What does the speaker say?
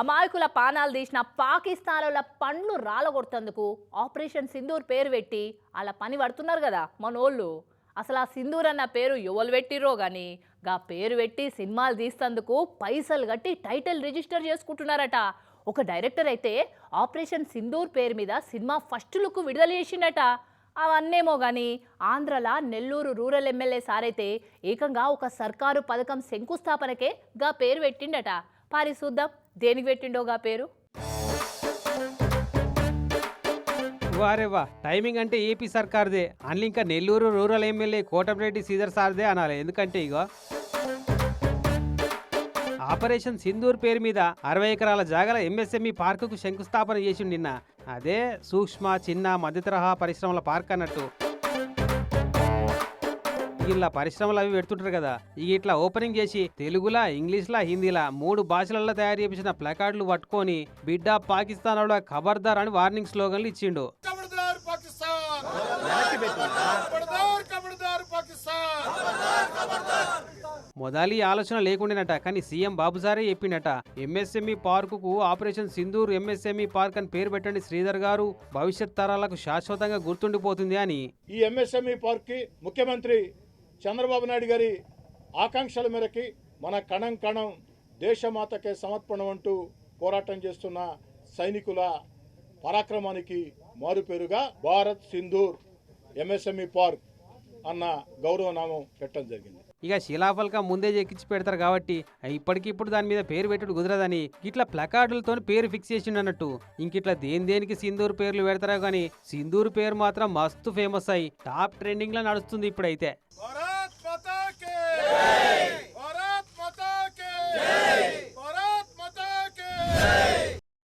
అమాయకుల పానాలు తీసిన పాకిస్తాన్ల పండ్లు రాలగొడుతందుకు ఆపరేషన్ సింధూర్ పేరు పెట్టి అలా పని పడుతున్నారు కదా మనోళ్ళు. అసలు ఆ సింధూర్ అన్న పేరు ఎవరు పెట్టిరో కానీ గా పేరు పెట్టి సినిమాలు తీస్తందుకు పైసలు కట్టి టైటిల్ రిజిస్టర్ చేసుకుంటున్నారట. ఒక డైరెక్టర్ అయితే ఆపరేషన్ సింధూర్ పేరు మీద సినిమా ఫస్ట్ లుక్ విడుదల చేసిండట. అవన్నేమో కానీ ఆంధ్రలా నెల్లూరు రూరల్ ఎమ్మెల్యే సారైతే ఏకంగా ఒక సర్కారు పథకం శంకుస్థాపనకే గా పేరు పెట్టిండట. పారిశుద్ధం. దేనికి పెట్టిండోగా పేరు? వారే టైమింగ్ అంటే ఏపీ సర్కార్దే. అని ఇంకా నెల్లూరు రూరల్ ఎమ్మెల్యే కోటమిరెడ్డి సీదర్ సార్దే అనాలి. ఎందుకంటే ఇగో ఆపరేషన్ సింధూర్ పేరు మీద అరవై ఎకరాల జాగల ఎంఎస్ఎంఈ పార్కుకు శంకుస్థాపన చేసి నిన్న. అదే సూక్ష్మ చిన్న మధ్య తరహా పరిశ్రమల పార్క్ అన్నట్టు. ఇలా పరిశ్రమలు అవి పెడుతుంటారు కదా. ఇక ఇట్లా ఓపెనింగ్ చేసి తెలుగులా ఇంగ్లీష్లా హిందీలా మూడు భాషలలో తయారు చేపించిన ప్లకార్డులు పట్టుకొని బిడ్డ పాకిస్తాన్. వాళ్ళ ఖబర్దార్ అని వార్నింగ్ స్లోగన్లు ఇచ్చిండు మొదలి ఆలోచన లేకుండానట కానీ సీఎం బాబు సారే చెప్పినట ఎంఎస్ఎంఈ పార్కుకు ఆపరేషన్ సింధూర్ ఎంఎస్ఎంఈ పార్క్ అని పేరు పెట్టండి శ్రీధర్ గారు. భవిష్యత్ తరాలకు శాశ్వతంగా గుర్తుండిపోతుంది అని. ఈ ఎంఎస్ఎంఈ పార్క్కి ముఖ్యమంత్రి చంద్రబాబు నాయుడు గారి ఆకాంక్షల మేరకి మన కణం కణం దేశమాతకే సమర్పణం అంటూ పోరాటం చేస్తున్న సైనికుల పరాక్రమానికి మారుపేరుగా భారత్ సింధూర్ ఎంఎస్ఎంఈ పార్క్ అన్న గౌరవనామం పెట్టడం జరిగింది. ఇక శిలాఫలక ముందే చెక్కించి పెడతారు కాబట్టి ఇప్పటికిప్పుడు దాని మీద పేరు పెట్టుడు కుదరదని ఇట్లా ప్లకార్డులతో పేరు ఫిక్స్ చేసిండు అన్నట్టు ఇంకిట్లా దేని దేనికి సింధూర్ పేర్లు పెడతారో కానీ సింధూర్ పేరు మాత్రం మస్తు ఫేమస్ అయ్యి టాప్ ట్రెండింగ్లో నడుస్తుంది ఇప్పుడైతే.